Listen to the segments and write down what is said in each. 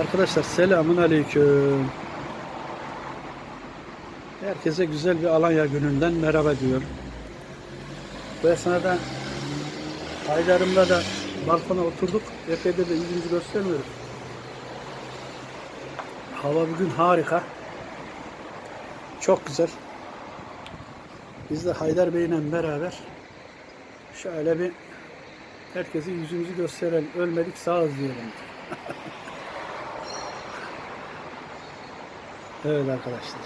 Arkadaşlar selamun aleyküm. Herkese güzel bir Alanya gününden merhaba diyorum. Bu esnada Haydar'ımla da balkona oturduk. Epeyde de yüzümüzü göstermiyoruz. Hava bugün harika. Çok güzel. Biz de Haydar Bey'le beraber şöyle bir herkese yüzümüzü gösterelim. Ölmedik sağız diyelim. Evet arkadaşlar.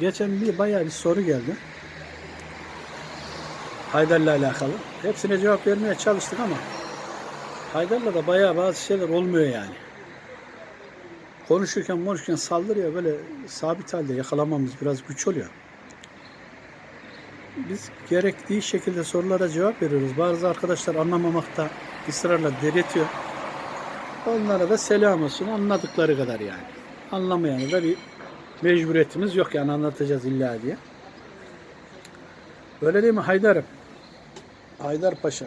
Geçen bir bayağı bir soru geldi. Haydar'la alakalı. Hepsine cevap vermeye çalıştık ama Haydar'la da bayağı bazı şeyler olmuyor yani. Konuşurken konuşurken saldırıyor böyle sabit halde yakalamamız biraz güç oluyor. Biz gerektiği şekilde sorulara cevap veriyoruz. Bazı arkadaşlar anlamamakta ısrarla diretiyor. Onlara da selam olsun anladıkları kadar yani. Anlamayanı da bir mecburiyetimiz yok yani anlatacağız illa diye. Öyle değil mi Haydar'ım? Haydar Paşa.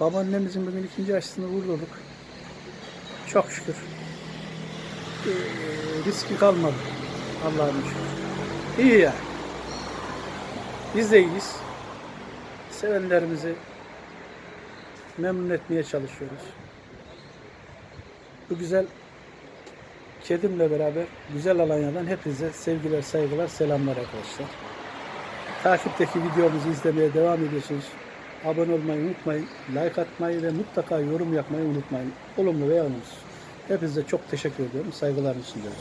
Babaannemizin bugün ikinci aşısını vurdurduk. Çok şükür. Ee, riski kalmadı. Allah'ın şükür. İyi yani. Biz de iyiyiz. Sevenlerimizi memnun etmeye çalışıyoruz. Bu güzel kedimle beraber güzel Alanya'dan hepinize sevgiler, saygılar, selamlar arkadaşlar. Takipteki videomuzu izlemeye devam ediyorsunuz. Abone olmayı unutmayın. Like atmayı ve mutlaka yorum yapmayı unutmayın. Olumlu veya olumsuz. Hepinize çok teşekkür ediyorum. Saygılarımı sunuyorum.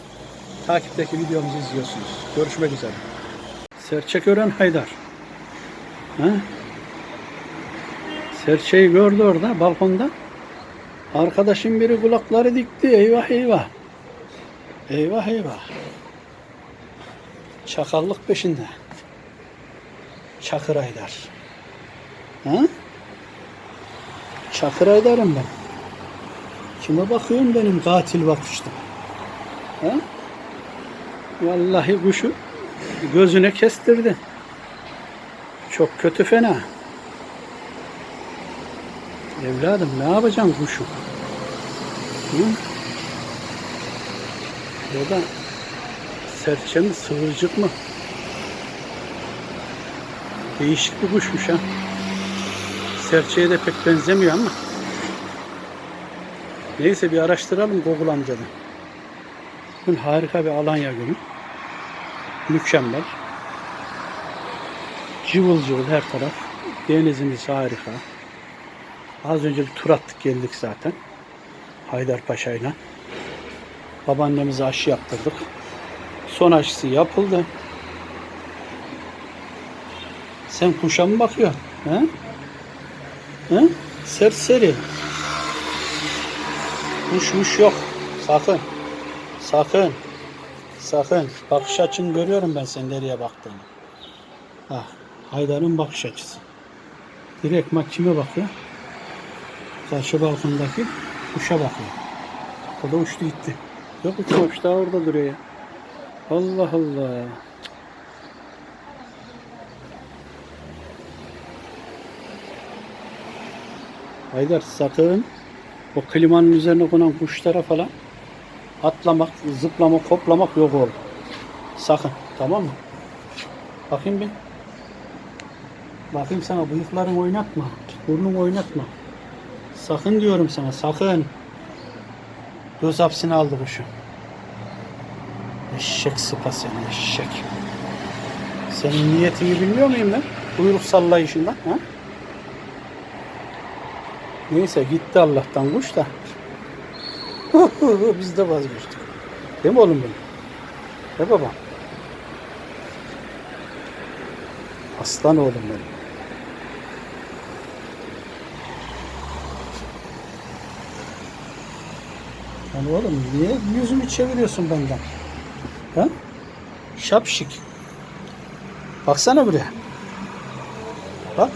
Takipteki videomuzu izliyorsunuz. Görüşmek üzere. Serçekören Haydar. Ha? Serçeyi gördü orada balkonda. Arkadaşın biri kulakları dikti. Eyvah eyvah. Eyvah eyvah. Çakallık peşinde. Çakır Aydar. Ha? Çakır Aydar'ım ben. Kime bakıyorum benim katil bakıştım. Ha? Vallahi kuşu gözüne kestirdi. Çok kötü fena. Evladım ne yapacaksın kuşu? Hı? Ya da serçe mi, sığırcık mı? Değişik bir kuşmuş ha. Serçeye de pek benzemiyor ama. Neyse bir araştıralım Google amcadan. Bugün harika bir Alanya günü. Mükemmel. Cıvıl cıvıl her taraf. Denizimiz harika. Az önce bir tur attık geldik zaten. Haydarpaşa'yla. Babaannemize aşı yaptırdık. Son aşısı yapıldı. Sen kuşa mı bakıyorsun? He? He? Serseri. Kuşmuş yok. Sakın. Sakın. Sakın. Bakış açını görüyorum ben sen nereye baktığını. Ah, Haydar'ın bakış açısı. Direkt kime bakıyor? Karşı balkondaki kuşa bakıyor. O da uçtu gitti. Yok uçmamış daha orada duruyor ya. Allah Allah. Haydar sakın o klimanın üzerine konan kuşlara falan atlamak, zıplamak, hoplamak yok oğlum. Sakın. Tamam mı? Bakayım bir. Bakayım sana bıyıklarını oynatma. Burnunu oynatma. Sakın diyorum sana sakın. Göz hapsini aldı kuşu. Eşek sıpası seni eşek. Senin niyetini bilmiyor muyum ben? Buyruk sallayışından. Ha? Neyse gitti Allah'tan kuş da. Biz de vazgeçtik. Değil mi oğlum benim? He babam? Aslan oğlum benim. Yani oğlum niye yüzümü çeviriyorsun benden? Ha? Şapşik. Baksana buraya. Bak.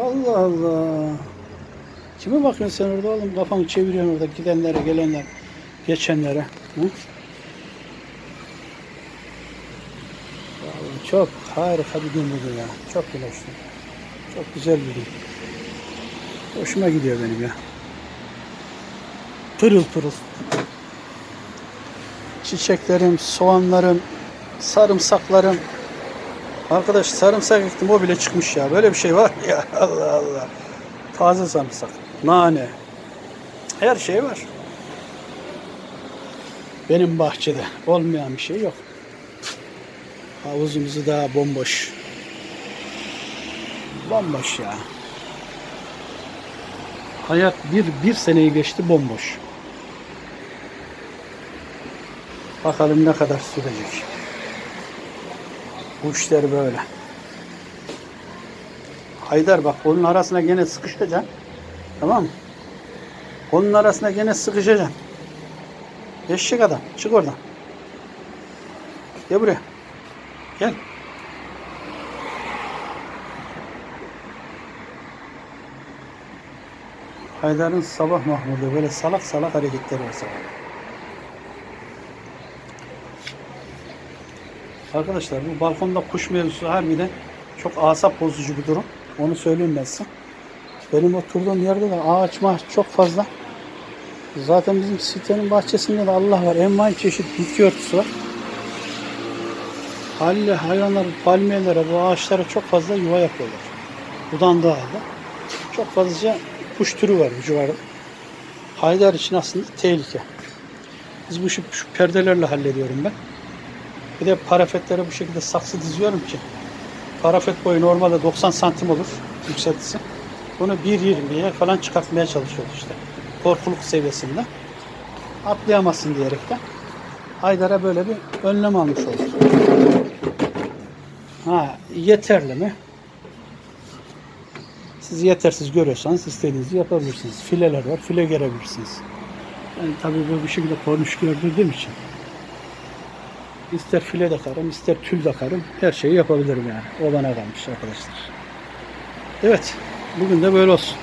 Allah Allah. Kime bakıyorsun sen orada oğlum? Kafanı çeviriyorsun orada gidenlere, gelenler, geçenlere. Hı? Çok harika bir gün bugün ya. Çok güneşli. Çok güzel bir gün. Hoşuma gidiyor benim ya. Pırıl pırıl. Çiçeklerim, soğanlarım, sarımsaklarım. Arkadaş sarımsak ektim o bile çıkmış ya. Böyle bir şey var ya. Allah Allah. Taze sarımsak, nane. Her şey var. Benim bahçede olmayan bir şey yok. Havuzumuzu daha bomboş. Bomboş ya. Hayat bir, bir seneyi geçti bomboş. Bakalım ne kadar sürecek. Bu işler böyle. Haydar bak onun arasına gene sıkışacaksın. Tamam mı? Onun arasına gene sıkışacaksın. Eşek adam. Çık oradan. Gel buraya. Gel. Haydar'ın sabah mahmudu böyle salak salak hareketleri var sabah. Arkadaşlar bu balkonda kuş mevzusu harbiden çok asap bozucu bir durum. Onu söyleyeyim ben size. Benim oturduğum yerde de ağaç maaç çok fazla. Zaten bizim sitenin bahçesinde de Allah var. Envai çeşit bitki örtüsü var. Haliyle hayvanlar palmiyelere, bu ağaçlara çok fazla yuva yapıyorlar. Budan da. Çok fazlaca kuş türü var bu civarda. Haydar için aslında tehlike. Biz bu işi şu perdelerle hallediyorum ben. Bir de parafetlere bu şekilde saksı diziyorum ki parafet boyu normalde 90 santim olur yükseltisi. Bunu 1.20'ye falan çıkartmaya çalışıyoruz işte. Korkuluk seviyesinde. Atlayamazsın diyerekten. Haydar'a böyle bir önlem almış olduk. Ha, yeterli mi? Siz yetersiz görüyorsanız istediğinizi yapabilirsiniz. Fileler var, file gerebilirsiniz. Yani tabii bu bir şekilde kornuş gördüğüm için. İster file takarım, ister tül takarım. Her şeyi yapabilirim yani. O bana kalmış arkadaşlar. Evet, bugün de böyle olsun.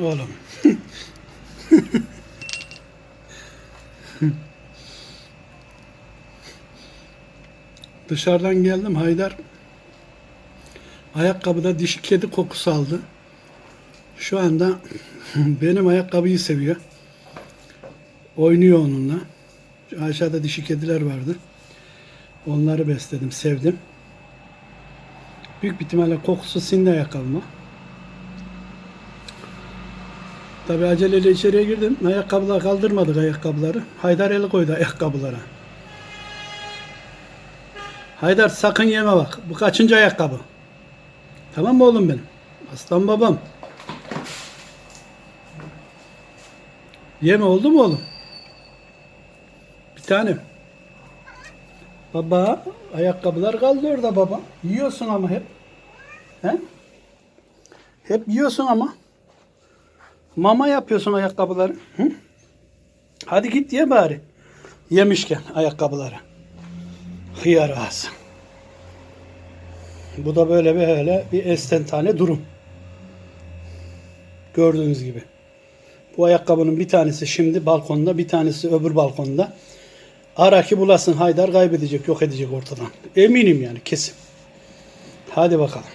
Oğlum. Dışarıdan geldim Haydar. Ayakkabıda dişi kedi kokusu aldı. Şu anda benim ayakkabıyı seviyor. Oynuyor onunla. Aşağıda dişi kediler vardı. Onları besledim, sevdim. Büyük ihtimalle kokusu sindi ayakkabıma. Tabi aceleyle içeriye girdim. Ayakkabılar kaldırmadık ayakkabıları. Haydar eli koydu ayakkabılara. Haydar sakın yeme bak. Bu kaçıncı ayakkabı? Tamam mı oğlum benim? Aslan babam. Yeme oldu mu oğlum? Bir tane. Baba ayakkabılar kaldı orada baba. Yiyorsun ama hep. He? Hep yiyorsun ama. Mama yapıyorsun ayakkabıları. Hı? Hadi git ye bari. Yemişken ayakkabıları. Hıyar ağzı. Bu da böyle böyle bir estentane durum. Gördüğünüz gibi. Bu ayakkabının bir tanesi şimdi balkonda, bir tanesi öbür balkonda. Ara ki bulasın Haydar kaybedecek, yok edecek ortadan. Eminim yani kesin. Hadi bakalım.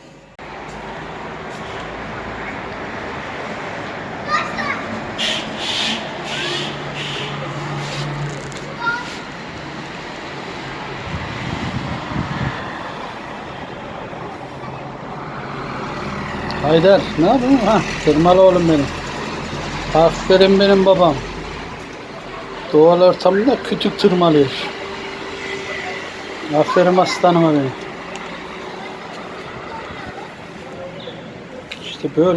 Haydar ne yapıyorsun? Ha, tırmalı oğlum benim. Aferin benim babam. Doğal ortamda kütük tırmalıyor. Aferin aslanıma benim. İşte böyle.